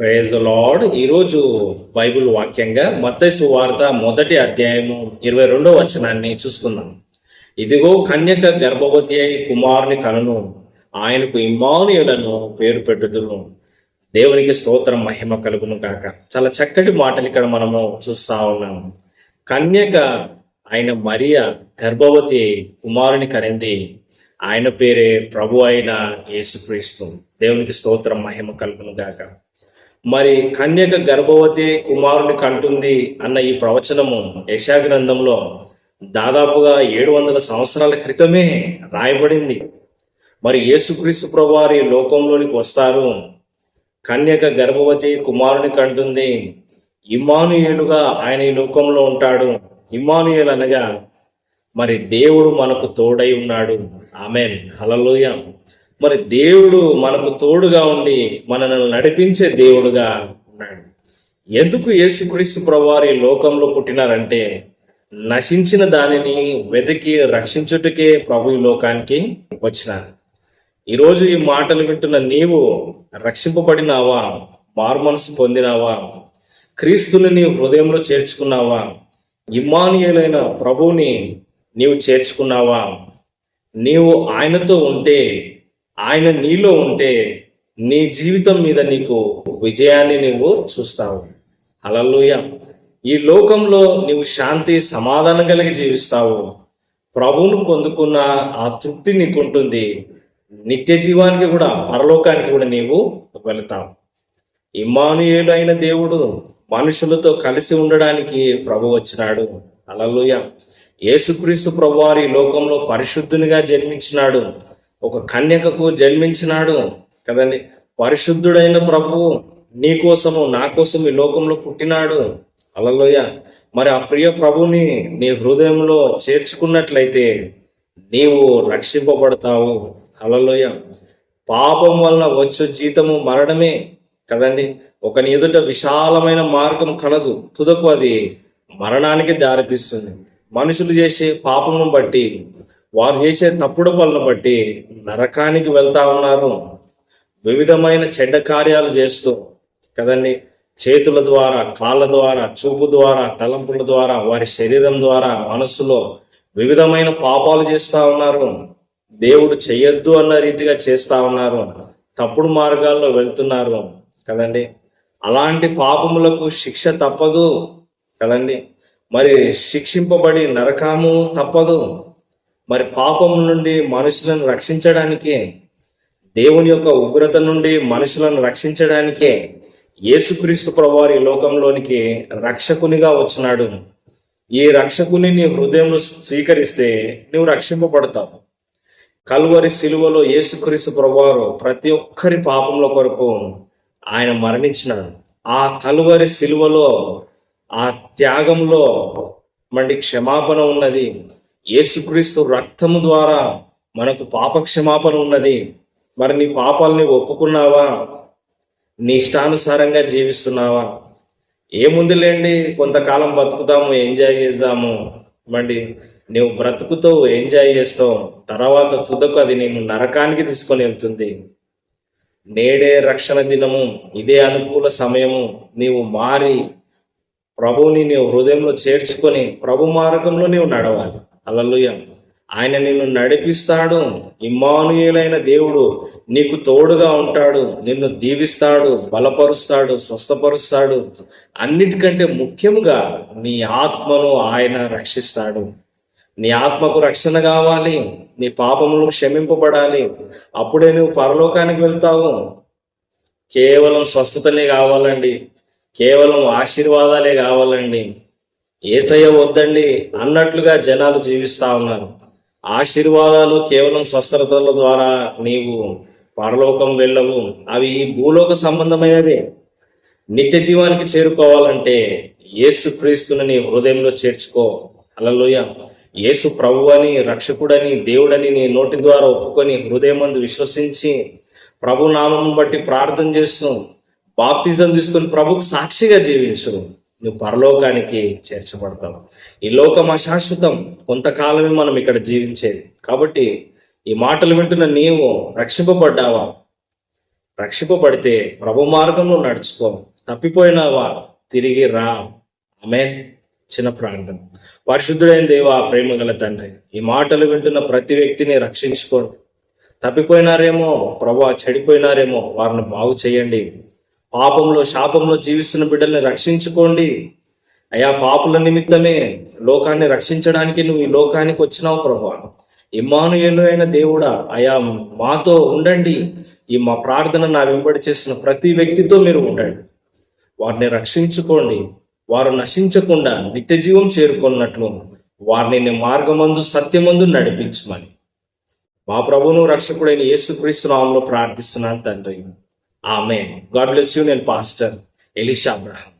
Praise the lord ఈరోజు Bible వాక్యంగా మత్తయి వార్త మొదటి అధ్యాయము ఇరవై రెండో వచనాన్ని చూసుకుందాం. ఇదిగో కన్యక గర్భవతి అయి కుమారుని కనును ఆయనకు ఇమానుయులను పేరు పెట్టుదును దేవునికి స్తోత్రం మహిమ కలుగును కాక చాలా చక్కటి మాటలు ఇక్కడ మనము చూస్తా ఉన్నాము కన్యక ఆయన మరియ గర్భవతి కుమారుని కనింది. ఆయన పేరే ప్రభు అయిన యేసుక్రీస్తు. దేవునికి స్తోత్రం మహిమ కలుగును గాక. మరి కన్యక గర్భవతి కుమారుని కంటుంది అన్న ఈ ప్రవచనము యశాగ్రంథంలో దాదాపుగా ఏడు వందల సంవత్సరాల క్రితమే రాయబడింది. మరి యేసుక్రీస్తు ప్రభువారి లోకంలోనికి వస్తారు. కన్యక గర్భవతి కుమారుని కంటుంది. ఇమానుయేలుగా ఆయన ఈ లోకంలో ఉంటాడు. ఇమానుయేల్ అనగా మరి దేవుడు మనకు తోడై ఉన్నాడు. ఆమెన్. హలలోయ మరి దేవుడు మనకు తోడుగా ఉండి మనల్ని నడిపించే దేవుడుగా ఉన్నాడు. ఎందుకు యేసుక్రీస్తు ప్రభువారి లోకంలో పుట్టినారంటే నశించిన దానిని వెతికి రక్షించుటకే ప్రభు ఈ లోకానికి వచ్చినాను ఈరోజు ఈ మాటలు వింటున్న నీవు రక్షింపబడినావా మార్మనసు పొందినావా క్రీస్తుని నీ హృదయంలో చేర్చుకున్నావా ఇమ్మానుయేలైన ప్రభువుని నీవు చేర్చుకున్నావా నీవు ఆయనతో ఉంటే ఆయన నీలో ఉంటే నీ జీవితం మీద నీకు విజయాన్ని నువ్వు చూస్తావు. అలల్లోయ ఈ లోకంలో నీవు శాంతి సమాధానం కలిగి జీవిస్తావు. ప్రభువును పొందుకున్న ఆ తృప్తి నీకుంటుంది. నిత్య జీవానికి కూడా పరలోకానికి కూడా నీవు వెళతావు. ఇమానుయేలు అయిన దేవుడు మనుషులతో కలిసి ఉండడానికి ప్రభు వచ్చినాడు. అలలుయ యేసుక్రీస్తు ప్రభువారి లోకంలో పరిశుద్ధునిగా జన్మించినాడు. ఒక కన్యకకు జన్మించినాడు కదండి. పరిశుద్ధుడైన ప్రభువు నీ కోసము నా కోసం ఈ లోకంలో పుట్టినాడు. అలలోయ మరి ఆ ప్రియ ప్రభుని నీ హృదయంలో చేర్చుకున్నట్లయితే నీవు రక్షింపబడతావు. అలలోయ పాపం వలన వచ్చే జీతము మరణమే కదండి. ఒకని ఎదుట విశాలమైన మార్గం కలదు. తుదకు అది మరణానికి దారితీస్తుంది. మనుషులు చేసే పాపమును బట్టి వారు చేసే తప్పుడు పనులు బట్టి నరకానికి వెళ్తా ఉన్నారు. వివిధమైన చెడ్డ కార్యాలు చేస్తూ కదండి చేతుల ద్వారా కాళ్ళ ద్వారా చూపు ద్వారా తలంపుల ద్వారా వారి శరీరం ద్వారా మనస్సులో వివిధమైన పాపాలు చేస్తా ఉన్నారు. దేవుడు చెయ్యొద్దు అన్న రీతిగా చేస్తా ఉన్నారు. తప్పుడు మార్గాల్లో వెళ్తున్నారు కదండి. అలాంటి పాపములకు శిక్ష తప్పదు కదండి. మరి శిక్షింపబడి నరకాము తప్పదు. మరి పాపం నుండి మనుషులను రక్షించడానికే దేవుని యొక్క ఉగ్రత నుండి మనుషులను రక్షించడానికే యేసుక్రీస్తు ప్రభువారి లోకంలోనికి రక్షకునిగా వచ్చినాడు. ఈ రక్షకుని నీ హృదయంలో స్వీకరిస్తే నువ్వు రక్షింపబడతావు. కలువరి శిలువలో యేసుక్రీస్తు ప్రభువారు ప్రతి ఒక్కరి పాపంలో కొరకు ఆయన మరణించినాడు. ఆ కలువరి శిలువలో ఆ త్యాగంలో మండి క్షమాపణ ఉన్నది. యేసుక్రీస్తు రక్తము ద్వారా మనకు పాప క్షమాపణ ఉన్నది. మరి నీ పాపాలని ఒప్పుకున్నావా? నీ ఇష్టానుసారంగా జీవిస్తున్నావా? ఏముందిలేండి కొంతకాలం బతుకుతాము ఎంజాయ్ చేద్దాము. మండి నువ్వు బ్రతుకుతో ఎంజాయ్ చేస్తావు. తర్వాత తుదకు అది నేను నరకానికి తీసుకొని వెళ్తుంది. నేడే రక్షణ దినము ఇదే అనుకూల సమయము. నీవు మారి ప్రభువుని నీవు హృదయంలో చేర్చుకొని ప్రభు మార్గంలో నీవు నడవాలి. అలలుయ ఆయన నిన్ను నడిపిస్తాడు. ఇమ్మానుయేలైన దేవుడు నీకు తోడుగా ఉంటాడు. నిన్ను దీవిస్తాడు బలపరుస్తాడు స్వస్థపరుస్తాడు. అన్నిటికంటే ముఖ్యంగా నీ ఆత్మను ఆయన రక్షిస్తాడు. నీ ఆత్మకు రక్షణ కావాలి. నీ పాపములు క్షమింపబడాలి. అప్పుడే నువ్వు పరలోకానికి వెళ్తావు. కేవలం స్వస్థతనే కావాలండి. కేవలం ఆశీర్వాదాలే కావాలండి. ఏసయ్య వద్దండి అన్నట్లుగా జనాలు జీవిస్తా ఉన్నారు. ఆశీర్వాదాలు కేవలం స్వస్థతల ద్వారా నీవు పరలోకం వెళ్ళవు. అవి ఈ భూలోక సంబంధమైనవే. నిత్య జీవానికి చేరుకోవాలంటే యేసు క్రీస్తుని నీ హృదయంలో చేర్చుకో. అలలోయ యేసు ప్రభు అని రక్షకుడని దేవుడని నీ నోటి ద్వారా ఒప్పుకొని హృదయమందు విశ్వసించి ప్రభు నామం బట్టి ప్రార్థన చేస్తూ బాప్తిజం తీసుకొని ప్రభుకు సాక్షిగా జీవించు. నువ్వు పరలోకానికి చేర్చబడతావు. ఈ లోకం అశాశ్వతం కొంతకాలమే మనం ఇక్కడ జీవించేది. కాబట్టి ఈ మాటలు వింటున్న నీవు రక్షింపబడ్డావా? రక్షింపబడితే ప్రభు మార్గంలో నడుచుకో. తప్పిపోయినావా? తిరిగి రా. ఆమె చిన్న ప్రాంతం పరిశుద్ధుడైన దేవ ప్రేమ గల తండ్రి ఈ మాటలు వింటున్న ప్రతి వ్యక్తిని రక్షించుకోండి తప్పిపోయినారేమో ప్రభు చెడిపోయినారేమో వారిని బాగు చేయండి. పాపంలో శాపంలో జీవిస్తున్న బిడ్డల్ని రక్షించుకోండి. అయా పాపుల నిమిత్తమే లోకాన్ని రక్షించడానికి నువ్వు ఈ లోకానికి వచ్చినావు ప్రభా. ఇమ్మానుయేలు అయిన దేవుడా అయా మాతో ఉండండి. ఈ మా ప్రార్థన నా వెంబడి చేసిన ప్రతి వ్యక్తితో మీరు ఉండండి. వారిని రక్షించుకోండి. వారు నశించకుండా నిత్య జీవం చేరుకున్నట్లు వారిని నీ మార్గమందు సత్యమందు నడిపించమని. మా ప్రభువును రక్షకుడైన యేసుక్రీస్తు నామంలో ప్రార్థిస్తున్నాను తండ్రి. Amen. God bless you and Pastor Elisha Abraham.